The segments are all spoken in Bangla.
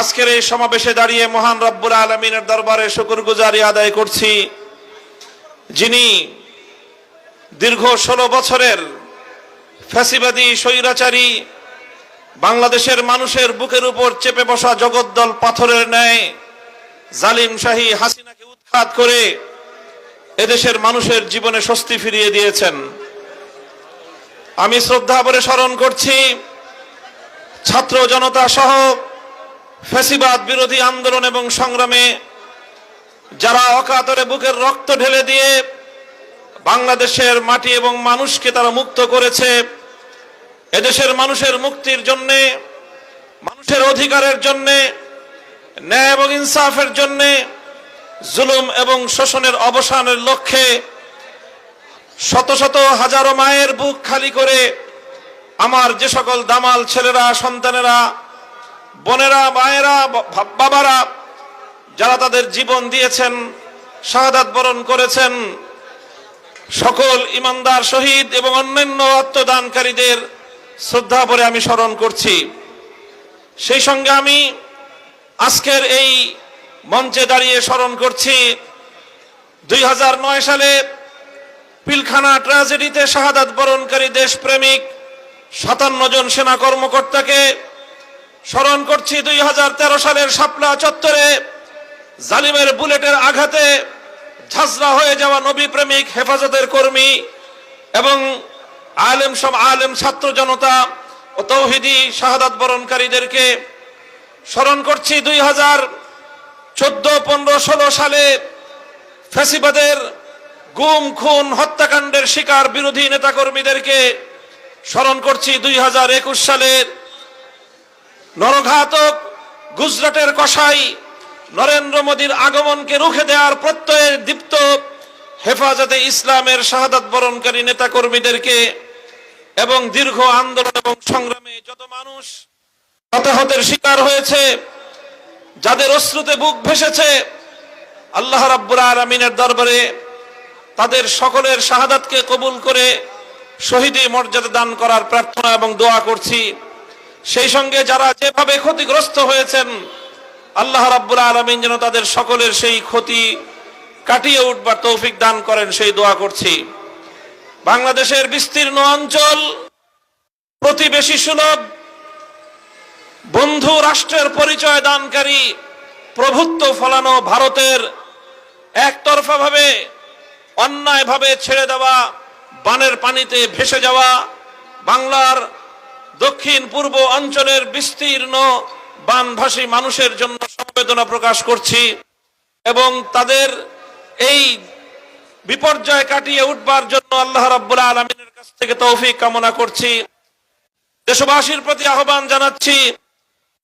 আজকের এই সমাবেশে দাঁড়িয়ে মহান রব্বুল আলমিনের দরবারে শুকুর গুজারি আদায় করছি। যিনি দীর্ঘ ষোলো বছরের ফ্যাসিবাদী, স্বৈরাচারী, বাংলাদেশের মানুষের বুকের উপর চেপে বসা জগদ্দল পাথরের ন্যায় জালিম শাহী হাসিনাকে উৎখাত করে এদেশের মানুষের জীবনে স্বস্তি ফিরিয়ে দিয়েছেন। আমি শ্রদ্ধা ভরে স্মরণ করছি, ছাত্র জনতা সহ ফ্যাসিবাদ বিরোধী আন্দোলন এবং সংগ্রামে যারা অকাতরে বুকের রক্ত ঢেলে দিয়ে বাংলাদেশের মাটি এবং মানুষকে তারা মুক্ত করেছে, এদেশের মানুষের মুক্তির জন্যে, মানুষের অধিকারের জন্যে, ন্যায় এবং ইনসাফের জন্যে, জুলুম এবং শোষণের অবসানের লক্ষ্যে শত শত হাজারো মায়ের বুক খালি করে আমার যে সকল দামাল ছেলেরা, সন্তানেরা বোনেরা, মায়েরা বাবারা, যারা তাদের জীবন দিয়েছেন, শাহাদাত বরণ করেছেন, সকল ইমানদার, শহীদ এবং অন্যান্য আত্মদানকারীদের শ্রদ্ধা ভরে আমি স্মরণ করছি। সেই সঙ্গে আমি আজকের এই মঞ্চে দাঁড়িয়ে স্মরণ করছি, দুই হাজার নয় সালে পিলখানা ট্র্যাজেডিতে শাহাদাত বরণকারী দেশপ্রেমিক সাতান্ন জন সেনা কর্মকর্তাকে স্মরণ করছি দুই হাজার তেরো সালের শাপলা চত্বরে জালিমের বুলেটের আঘাতে ঝাঁঝরা হয়ে যাওয়া নবী প্রেমিক হেফাজতের কর্মী এবং আলেম সব আলেম ছাত্র জনতা ও তৌহিদি শাহাদাত বরণকারীদেরকে স্মরণ করছি দুই হাজার চোদ্দ, পনেরো, ষোলো সালে ফ্যাসিবাদের গুম, খুন, হত্যাকাণ্ডের শিকার বিরোধী নেতাকর্মীদেরকে স্মরণ করছি দুই হাজার একুশ সালের নরঘাতক গুজরাটের কসাই নরেন্দ্র মোদীর আগমনকে রুখে দেওয়ার প্রত্যয়ে দীপ্ত হেফাজতে ইসলামের শাহাদাত বরণকারী নেতাকর্মীদেরকে এবং দীর্ঘ আন্দোলন এবং সংগ্রামে যত মানুষ হতাহতের শিকার হয়েছে, যাদের অশ্রুতে বুক ভেসেছে, আল্লাহ রাব্বুল আলমিনের দরবারে তাদের সকলের শাহাদাতকে কবুল করে শহীদি মর্যাদা দান করার প্রার্থনা এবং দোয়া করছি। সেই সঙ্গে যারা যেভাবে ক্ষতিগ্রস্ত হয়েছেন, আল্লাহ রাব্বুল আলমিন যেন তাদের সকলের সেই ক্ষতি কাটিয়ে উঠবার তৌফিক দান করেন, সেই দোয়া করছি। বাংলাদেশের বিস্তীর্ণ অঞ্চল, প্রতিবেশী সুলভ, বন্ধু রাষ্ট্রের পরিচয় দানকারী, প্রভুত্ব ফলানো ভারতের একতরফা ভাবে অন্যায় ভাবে ছেড়ে দেওয়া, বানের পানিতে ভেসে যাওয়া, বাংলার দক্ষিণ পূর্ব অঞ্চলের বিস্তীর্ণ বানভাসী মানুষের জন্য সংবেদনা প্রকাশ করছি এবং তাদের এই বিপর্যয় কাটিয়ে উঠবার জন্য আল্লাহ রাব্বুল আলমিনের কাছ থেকে তৌফিক কামনা করছি। দেশবাসীর প্রতি আহ্বান জানাচ্ছি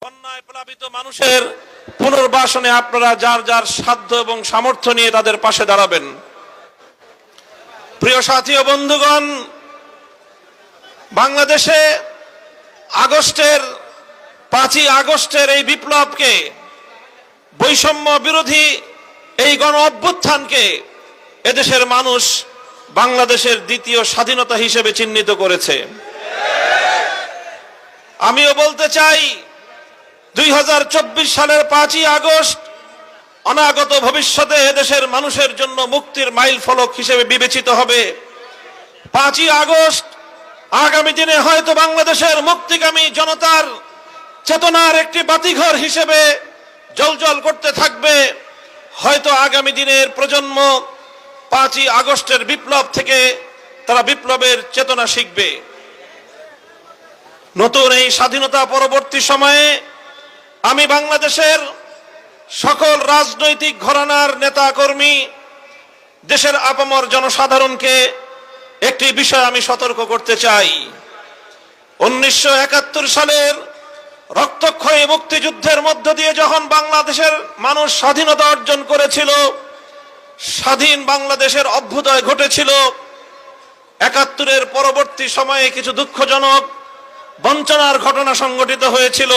বন্যায় প্লাবিত মানুষের পুনর্বাসনে আপনারা যার যার সাধ্য এবং সামর্থ্য নিয়ে তাদের পাশে দাঁড়াবেন। প্রিয় সাথী ও বন্ধুগণ, বাংলাদেশে আগস্টের, পাঁচই আগস্টের এই বিপ্লবকে, বৈষম্য বিরোধী এই গণ অভ্যুত্থানকে এদেশের মানুষ বাংলাদেশের দ্বিতীয় স্বাধীনতা হিসেবে চিহ্নিত করেছে। আমিও বলতে চাই, দুই হাজার চব্বিশ সালের পাঁচই আগস্ট অনাগত ভবিষ্যতে এদেশের মানুষের জন্য মুক্তির মাইল ফলক হিসেবে বিবেচিত হবে। পাঁচই আগস্ট আগামী দিনে হয়তো বাংলাদেশের মুক্তিগামী জনতার চেতনার একটি বাতিঘর হিসেবে জলজল করতে থাকবে। হয়তো আগামী দিনের প্রজন্ম পাঁচই আগস্টের বিপ্লব থেকে তারা বিপ্লবের চেতনা শিখবে। নতুন এই স্বাধীনতা পরবর্তী সময়ে আমি বাংলাদেশের সকল রাজনৈতিক ঘরানার নেতা কর্মী দেশের আপামর জনসাধারণকে একটি বিষয় আমি সতর্ক করতে চাই। উনিশশো একাত্তর সালের রক্তক্ষয়ী মুক্তিযুদ্ধের মধ্য দিয়ে যখন বাংলাদেশের মানুষ স্বাধীনতা অর্জন করেছিল, স্বাধীন বাংলাদেশের অভ্যুদয় ঘটেছিল, একাত্তরের পরবর্তী সময়ে কিছু দুঃখজনক বঞ্চনার ঘটনা সংঘটিত হয়েছিল।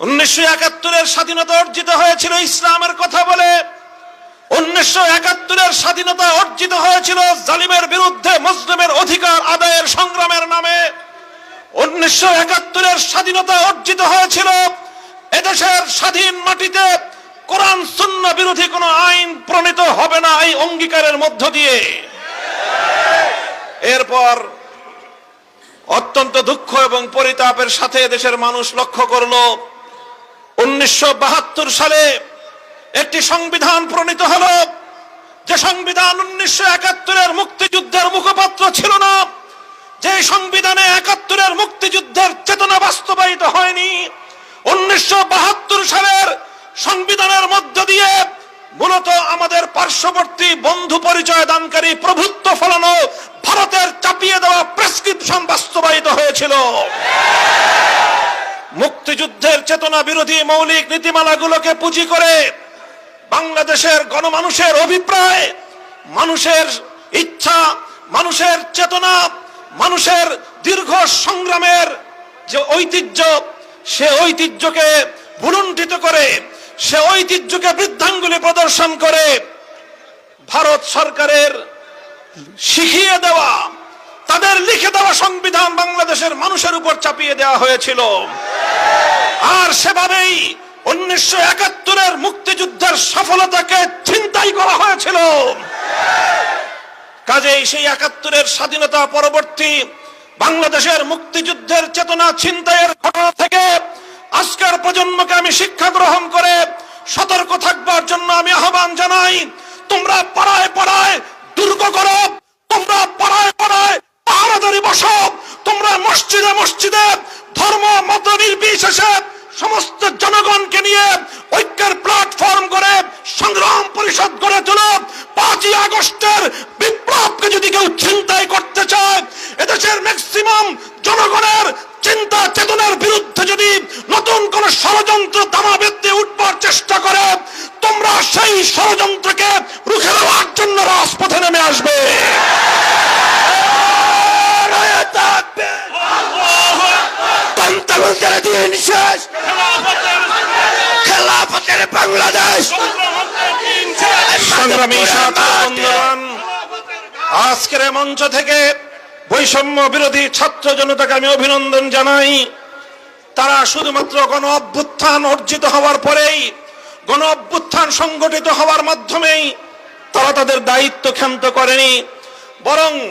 উনিশশো একাত্তরের স্বাধীনতা অর্জিত হয়েছিল, ইসলামের কথা বলে উনিশশো একাত্তরের স্বাধীনতা অর্জিত হয়েছিল জালিমের বিরুদ্ধে মুসলিমের অধিকার আদায়ের সংগ্রামের নামে। উনিশশো একাত্তরের স্বাধীনতা অর্জিত হয়েছিল এদেশের স্বাধীন মাটিতে কোরআন শূন্য বিরোধী কোনো আইন প্রণীত হবে না এই অঙ্গীকারের মধ্য দিয়ে। এরপর অত্যন্ত দুঃখ এবং পরিতাপের সাথে দেশের মানুষ লক্ষ্য করল, উনিশশো সালে একটি সংবিধান প্রণীত হল যে সংবিধান উনিশশো একাত্তরের মুক্তিযুদ্ধের মুখপাত্র ছিল না, যে সংবিধানে একাত্তরের মুক্তিযুদ্ধের চেতনা বাস্তবায়িত হয়নি, উনিশশো বাহাত্তর সালের সংবিধানের মধ্য দিয়ে মূলত আমাদের পার্শ্ববর্তী বন্ধু পরিচয় দানকারী প্রভুত্ব ফলানো ভারতের চাপিয়ে দেওয়া প্রেসক্রিপশন বাস্তবায়িত হয়েছিল। মুক্তিযুদ্ধের চেতনা বিরোধী মৌলিক নীতিমালাগুলোকে পুঁজি করে বাংলাদেশের গণমানুষের অভিপ্রায়, মানুষের ইচ্ছা, মানুষের চেতনা, মানুষের দীর্ঘ সংগ্রামের যে ঐতিহ্য, সে ঐতিহ্যকে ভুলুণ্ঠিত করে, সে ঐতিহ্যকে বৃদ্ধাঙ্গুলি প্রদর্শন করে ভারত সরকারের শিখিয়ে দেওয়া, তাদের লিখে দেওয়া সংবিধান বাংলাদেশের মানুষের উপর চাপিয়ে দেওয়া হয়েছিল। আর সেভাবেই উনিশশো একাত্তরের মুক্তিযুদ্ধের সফলতাকে করা হয়েছিল। কাজেই সেই একাত্তরের স্বাধীনতা পরবর্তী বাংলাদেশের মুক্তিযুদ্ধের চেতনা ঘটনা থেকে আজকের প্রজন্মকে আমি শিক্ষা গ্রহণ করে সতর্ক থাকবার জন্য আমি আহ্বান জানাই, তোমরা পাড়ায় পাড়ায় দুর্গ করো, তোমরা পাড়ায় পাড়ায় পাহারাদারি বসো, তোমরা মসজিদে মসজিদে ধর্ম, মত নির্বিশেষে সমস্ত জনগণকে নিয়ে ঐক্যের প্ল্যাটফর্ম করে সংগ্রাম পরিষদ গড়ে তোলো পাঁচই আগস্টের বিপ্লবকে যদি কেউ চিন্তাই করতে চায় এদেশের ম্যাক্সিমাম জনগণের চিন্তা চেতনার বিরুদ্ধে যদি নতুন কোন ষড়যন্ত্র দামা বেঁধে উঠবার চেষ্টা করে, তোমরা সেই ষড়যন্ত্রকে রুখে দেওয়ার জন্য রাজপথে নেমে আসবে। আজকের মঞ্চ থেকে বৈষম্য বিরোধী ছাত্র জনতাকে আমি অভিনন্দন জানাই। তারা শুধুমাত্র গণ অভ্যুত্থান অর্জিত হওয়ার পরেই গণ অভ্যুত্থান সংগঠিত হওয়ার মাধ্যমেই তারা তাদের দায়িত্ব ক্ষান্ত করেনি, বরং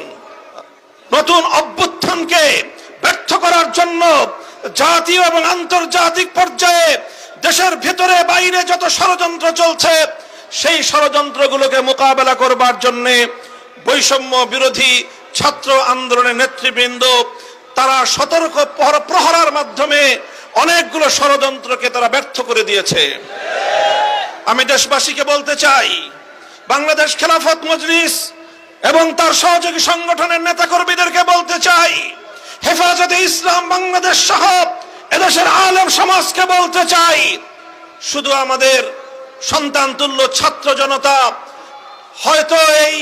নতুন অভ্যুত্থানকে ব্যর্থ করার জন্য জাতীয় এবং আন্তর্জাতিক পর্যায়ে দেশের ভেতরে বাইরে যত ষড়যন্ত্র চলছে, সেই ষড়যন্ত্রগুলোকে মোকাবেলা করবার জন্য বৈষম্য বিরোধী ছাত্র আন্দোলনের নেতৃবৃন্দ, তারা সতর্ক প্রহর- প্রহরার মাধ্যমে অনেকগুলো ষড়যন্ত্রকে তারা ব্যর্থ করে দিয়েছে। আমি দেশবাসীকে বলতে চাই, বাংলাদেশ খেলাফত মজলিস এবং তার সহযোগী সংগঠনের নেতাকর্মীদেরকে বলতে চাই, হেফাজতে ইসলাম বাংলাদেশ সহ এদেশের আলেম সমাজকে বলতে চাই, শুধু আমাদের সন্তান তুল্য ছাত্র জনতা হয়তো এই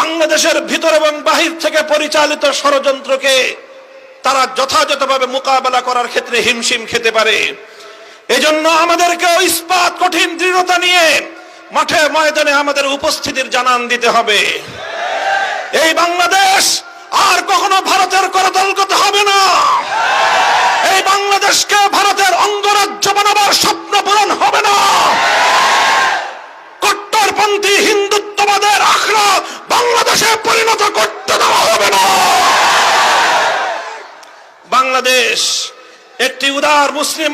বাংলাদেশের ভিতর এবং বাহির থেকে পরিচালিত ষড়যন্ত্রকে তারা যথাযথভাবে মোকাবেলা করার ক্ষেত্রে হিমশিম খেতে পারে। এজন্য আমাদেরকে ইস্পাত কঠিন দৃঢ়তা নিয়ে মাঠে ময়দানে আমাদের উপস্থিতির জানান দিতে হবে। এই বাংলাদেশ আর কখনো ভারতের করদলগত হবে না। এই বাংলাদেশকে ভারতের অঙ্গরাজ্য বানাবার স্বপ্ন পূরণ হবে না। কট্টরপন্থী হিন্দুত্ববাদের আখড়া বাংলাদেশে পরিণত করতে দেওয়া হবে না। বাংলাদেশ একটি উদার মুসলিম